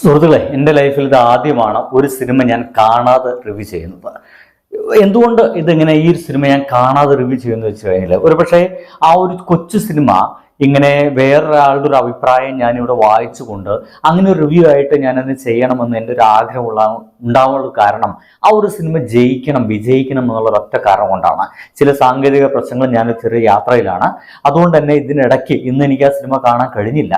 സുഹൃത്തുക്കളെ എന്റെ ലൈഫിൽ ഇത് ആദ്യമാണ് ഒരു സിനിമ ഞാൻ കാണാതെ റിവ്യൂ ചെയ്യുന്നത്. എന്തുകൊണ്ട് ഇതിങ്ങനെ ഈ ഒരു സിനിമ ഞാൻ കാണാതെ റിവ്യൂ ചെയ്യുന്നു വെച്ച് കഴിഞ്ഞാൽ ഒരു പക്ഷേ ആ ഒരു കൊച്ചു സിനിമ ഇങ്ങനെ വേറൊരാളുടെ ഒരു അഭിപ്രായം ഞാനിവിടെ വായിച്ചുകൊണ്ട് അങ്ങനെ ഒരു റിവ്യൂ ആയിട്ട് ഞാനത് ചെയ്യണമെന്ന് എന്റെ ഒരു ആഗ്രഹമുള്ള ഉണ്ടാവാനുള്ള കാരണം ആ ഒരു സിനിമ ജയിക്കണം വിജയിക്കണം എന്നുള്ള ഒറ്റ കാരണം കൊണ്ടാണ്. ചില സാങ്കേതിക പ്രശ്നങ്ങൾ ഞാൻ ചെറിയ യാത്രയിലാണ്. അതുകൊണ്ട് തന്നെ ഇതിനിടയ്ക്ക് ഇന്ന് എനിക്ക് ആ സിനിമ കാണാൻ കഴിഞ്ഞില്ല.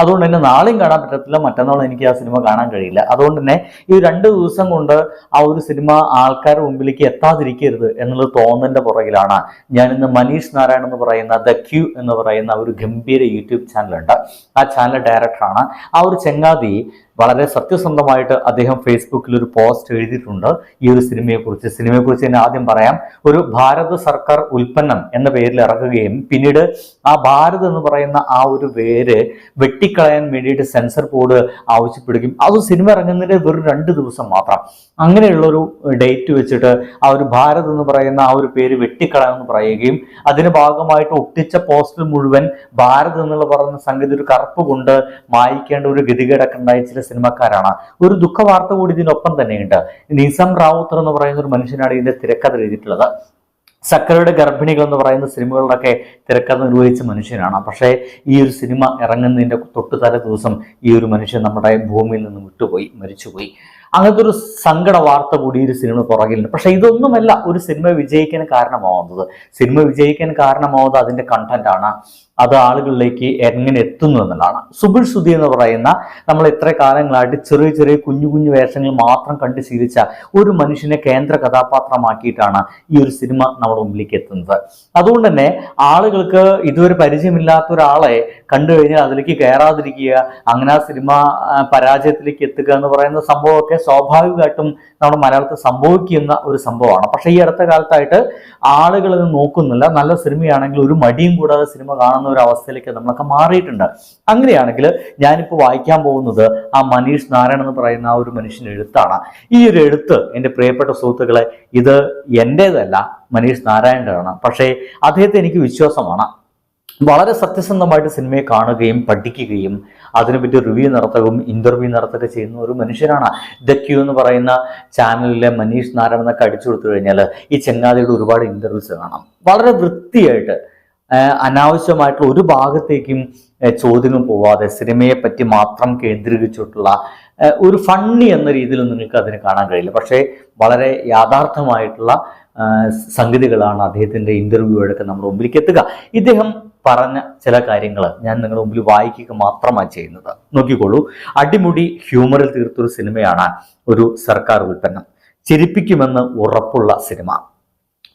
അതുകൊണ്ട് തന്നെ നാളെയും കാണാൻ പറ്റത്തില്ല മറ്റന്നാളും എനിക്ക് ആ സിനിമ കാണാൻ കഴിയില്ല. അതുകൊണ്ട് തന്നെ ഈ രണ്ട് ദിവസം കൊണ്ട് ആ ഒരു സിനിമ ആൾക്കാരുടെ മുമ്പിലേക്ക് എത്താതിരിക്കരുത് എന്നുള്ളത് തോന്നലിന്റെ പുറകിലാണ്. ഇന്ന് മനീഷ് നാരായൺ എന്ന് പറയുന്ന ദ ക്യൂ എന്ന് പറയുന്ന ഒരു ഗംഭീര യൂട്യൂബ് ചാനലുണ്ട്. ആ ചാനൽ ഡയറക്ടറാണ് ആ ഒരു ചെങ്ങാതി വളരെ സത്യസന്ധമായിട്ട് അദ്ദേഹം ഫേസ്ബുക്കിൽ ഒരു പോസ്റ്റ് എഴുതിയിട്ടുണ്ട്. ഈ ഒരു സിനിമയെക്കുറിച്ച്. സിനിമയെക്കുറിച്ച് തന്നെ ആദ്യം പറയാം. ഒരു ഭാരത സർക്കാർ ഉൽപ്പന്നം എന്ന പേരിൽ ഇറക്കുകയും പിന്നീട് ആ ഭാരത് എന്ന് പറയുന്ന ആ ഒരു പേര് വെട്ടിക്കളയാൻ വേണ്ടിയിട്ട് സെൻസർ ബോർഡ് ആവശ്യപ്പെടുകയും അത് സിനിമ ഇറങ്ങുന്നതിന്റെ വെറും രണ്ട് ദിവസം മാത്രം. അങ്ങനെയുള്ള ഒരു ഡേറ്റ് വെച്ചിട്ട് ആ ഒരു ഭാരത് എന്ന് പറയുന്ന ആ ഒരു പേര് വെട്ടിക്കളയാമെന്ന് പറയുകയും അതിന് ഭാഗമായിട്ട് ഒട്ടിച്ച പോസ്റ്റർ മുഴുവൻ ഭാരത് എന്നുള്ള പറയുന്ന സംഗതി ഒരു കറുപ്പ് കൊണ്ട് മായിക്കേണ്ട ഒരു ഗതികേടൊക്കെ ഉണ്ടായ. ചില സിനിമക്കാരാണ്. ഒരു ദുഃഖ വാർത്ത കൂടി ഇതിനൊപ്പം തന്നെയുണ്ട്. നിസം റാവുത്തർ എന്ന് പറയുന്ന ഒരു മനുഷ്യനാണ് ഇതിന്റെ തിരക്കഥ എഴുതിയിട്ടുള്ളത്. സക്കരയുടെ ഗർഭിണികൾ എന്ന് പറയുന്ന സിനിമകളിലൊക്കെ തിരക്കഥ നിർവഹിച്ച മനുഷ്യനാണ്. പക്ഷേ ഈ ഒരു സിനിമ ഇറങ്ങുന്നതിന്റെ തൊട്ടു തല ദിവസം ഈ ഒരു മനുഷ്യൻ നമ്മുടെ ഭൂമിയിൽ നിന്ന് വിട്ടുപോയി മരിച്ചുപോയി. അങ്ങനത്തെ ഒരു സങ്കട വാർത്ത കൂടി ഒരു സിനിമ പുറകിലുണ്ട്. പക്ഷെ ഇതൊന്നുമല്ല ഒരു സിനിമ വിജയിക്കാൻ കാരണമാവുന്നത്. സിനിമ വിജയിക്കാൻ കാരണമാവുന്നത് അതിന്റെ കണ്ടന്റ് ആണ്. അത് ആളുകളിലേക്ക് എങ്ങനെ എത്തുന്നു എന്നുള്ളതാണ്. സുബിൾ സുധി എന്ന് പറയുന്ന നമ്മൾ ഇത്ര കാലങ്ങളായിട്ട് ചെറിയ ചെറിയ കുഞ്ഞു കുഞ്ഞു വേഷങ്ങൾ മാത്രം കണ്ട് ശീലിച്ച ഒരു മനുഷ്യനെ കേന്ദ്ര കഥാപാത്രമാക്കിയിട്ടാണ് ഈ ഒരു സിനിമ നമ്മുടെ മുമ്പിലേക്ക് എത്തുന്നത്. അതുകൊണ്ട് തന്നെ ആളുകൾക്ക് ഇതുവരെ പരിചയമില്ലാത്ത ഒരാളെ കണ്ടു കഴിഞ്ഞാൽ അതിലേക്ക് കയറാതിരിക്കുക അങ്ങനെ ആ സിനിമ പരാജയത്തിലേക്ക് എത്തുക എന്ന് പറയുന്ന സംഭവമൊക്കെ സ്വാഭാവികമായിട്ടും നമ്മുടെ മലയാളത്തിൽ സംഭവിക്കുന്ന ഒരു സംഭവമാണ്. പക്ഷേ ഈ അടുത്ത കാലത്തായിട്ട് ആളുകൾ ഇത് നോക്കുന്നില്ല. നല്ല സിനിമയാണെങ്കിൽ ഒരു മടിയും കൂടാതെ സിനിമ കാണുന്ന ഒരു അവസ്ഥയിലേക്ക് നമ്മളൊക്കെ മാറിയിട്ടുണ്ട്. അങ്ങനെയാണെങ്കിൽ ഞാനിപ്പോൾ വായിക്കാൻ പോകുന്നത് ആ മനീഷ് നാരായണൻ എന്ന് പറയുന്ന ആ ഒരു മനുഷ്യന്റെ എഴുത്താണ്. ഈ ഒരു എഴുത്ത് എന്റെ പ്രിയപ്പെട്ട സുഹൃത്തുക്കളെ ഇത് എന്റേതല്ല മനീഷ് നാരായണന്റെതാണ്. പക്ഷേ അദ്ദേഹത്തെ എനിക്ക് വിശ്വാസമാണ്. വളരെ സത്യസന്ധമായിട്ട് സിനിമയെ കാണുകയും പഠിക്കുകയും അതിനെപ്പറ്റി റിവ്യൂ നടത്തുകയും ഇന്റർവ്യൂ നടത്തുകയും ചെയ്യുന്ന ഒരു മനുഷ്യനാണ്. ദ ക്യൂ എന്ന് പറയുന്ന ചാനലിലെ മനീഷ് നാരായണെന്നൊക്കെ അടിച്ചു കൊടുത്തു കഴിഞ്ഞാൽ ഈ ചെങ്ങാതിയുടെ ഒരുപാട് ഇന്റർവ്യൂസ് കാണാം. വളരെ വൃത്തിയായിട്ട് അനാവശ്യമായിട്ടുള്ള ഒരു ഭാഗത്തേക്കും ചോദ്യങ്ങൾ പോവാതെ സിനിമയെ പറ്റി മാത്രം കേന്ദ്രീകരിച്ചിട്ടുള്ള ഒരു ഫണ്ണി എന്ന രീതിയിൽ നിങ്ങൾക്ക് അതിന് കാണാൻ കഴിയില്ല. പക്ഷേ വളരെ യാഥാർത്ഥമായിട്ടുള്ള സംഗതികളാണ് അദ്ദേഹത്തിന്റെ ഇന്റർവ്യൂകളൊക്കെ നമ്മുടെ മുമ്പിലേക്ക് എത്തുക. ഇദ്ദേഹം പറഞ്ഞ ചില കാര്യങ്ങൾ ഞാൻ നിങ്ങളുടെ മുമ്പിൽ വായിക്കുക മാത്രമാണ് ചെയ്യുന്നത്. നോക്കിക്കോളൂ. അടിമുടി ഹ്യൂമറിൽ തീർത്തൊരു സിനിമയാണ് ഒരു സർക്കാർ ഉൽപ്പന്നം. ചിരിപ്പിക്കുമെന്ന് ഉറപ്പുള്ള സിനിമ.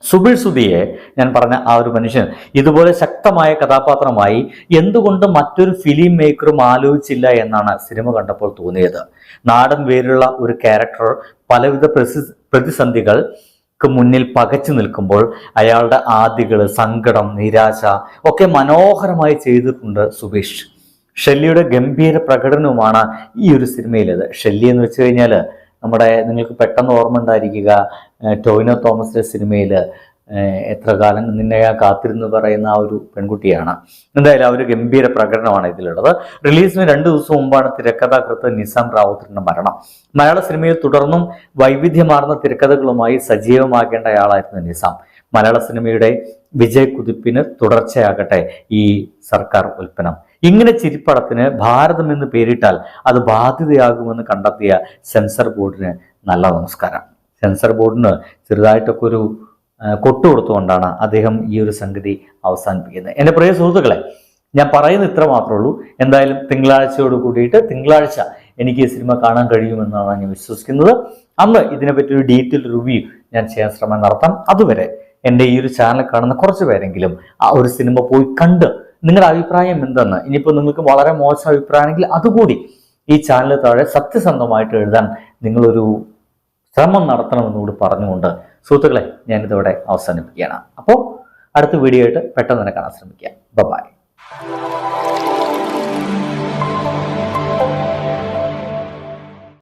സുബിൾ സുധിയെ ഞാൻ പറഞ്ഞ ആ ഒരു മനുഷ്യൻ ഇതുപോലെ ശക്തമായ കഥാപാത്രമായി എന്തുകൊണ്ട് മറ്റൊരു ഫിലിം മേക്കറും ആലോചിച്ചില്ല എന്നാണ് സിനിമ കണ്ടപ്പോൾ തോന്നിയത്. നാടൻ വേരുള്ള ഒരു ക്യാരക്ടർ പലവിധ പ്രതിസന്ധികൾക്ക് മുന്നിൽ പകച്ചു നിൽക്കുമ്പോൾ അയാളുടെ ആദികൾ സങ്കടം നിരാശ ഒക്കെ മനോഹരമായി ചെയ്തിട്ടുണ്ട് സുബീഷ്. ഷെല്ലിയുടെ ഗംഭീര പ്രകടനവുമാണ് ഈ ഒരു സിനിമയിലത്. ഷെല്ലി എന്ന് വെച്ച് കഴിഞ്ഞാൽ നമ്മുടെ നിങ്ങൾക്ക് പെട്ടെന്ന് ഓർമ്മ ഉണ്ടായിരിക്കുക ടോവിനോ തോമസിന്റെ സിനിമയിൽ എത്ര കാലം നിന്നെ കാത്തിരുന്ന് പറയുന്ന ആ ഒരു പെൺകുട്ടിയാണ്. എന്തായാലും ആ ഒരു ഗംഭീര പ്രകടനമാണ് ഇതിലുള്ളത്. റിലീസിന് രണ്ട് ദിവസം മുമ്പാണ് തിരക്കഥാകൃത്ത് നിസാം റാവുത്തറിന്റെ മരണം. മലയാള സിനിമയിൽ തുടർന്നും വൈവിധ്യമാർന്ന തിരക്കഥകളുമായി സജീവമാകേണ്ട ആളായിരുന്നു നിസാം. മലയാള സിനിമയുടെ വിജയക്കുതിപ്പിന് തുടർച്ചയാകട്ടെ ഈ സർക്കാർ ഉൽപ്പന്നം. ഇങ്ങനെ ചിരിപ്പടത്തിന് ഭാരതം എന്ന് പേരിട്ടാൽ അത് ബാധ്യതയാകുമെന്ന് കണ്ടെത്തിയ സെൻസർ ബോർഡിന് നല്ല നമസ്കാരം. സെൻസർ ബോർഡിന് ചെറുതായിട്ടൊക്കെ ഒരു കൊട്ടു കൊടുത്തുകൊണ്ടാണ് അദ്ദേഹം ഈ ഒരു സംഗതി അവസാനിപ്പിക്കുന്നത്. എന്റെ പ്രിയ സുഹൃത്തുക്കളെ ഞാൻ പറയുന്ന ഇത്ര മാത്രമേ ഉള്ളൂ. എന്തായാലും തിങ്കളാഴ്ചയോട് കൂടിയിട്ട് തിങ്കളാഴ്ച എനിക്ക് ഈ സിനിമ കാണാൻ കഴിയുമെന്നാണ് ഞാൻ വിശ്വസിക്കുന്നത്. അന്ന് ഇതിനെപ്പറ്റി ഒരു ഡീറ്റെയിൽ റിവ്യൂ ഞാൻ ചെയ്യാൻ ശ്രമം നടത്താം. അതുവരെ എന്റെ ഈ ഒരു ചാനൽ കാണുന്ന കുറച്ച് പേരെങ്കിലും ആ ഒരു സിനിമ പോയി കണ്ട് നിങ്ങളുടെ അഭിപ്രായം എന്തെന്ന്? ഇനിയിപ്പോൾ നിങ്ങൾക്ക് വളരെ മോശം അഭിപ്രായമാണെങ്കിൽ അതുകൂടി ഈ ചാനൽ താഴെ സത്യസന്ധമായിട്ട് എഴുതാൻ നിങ്ങളൊരു ശ്രമം നടത്തണമെന്നുകൂടി പറഞ്ഞുകൊണ്ട് സുഹൃത്തുക്കളെ ഞാനിതോടെ അവസാനിപ്പിക്കുകയാണ്. അപ്പോൾ അടുത്ത വീഡിയോ ആയിട്ട് പെട്ടെന്ന് തന്നെ കാണാൻ ശ്രമിക്കുക. ബൈ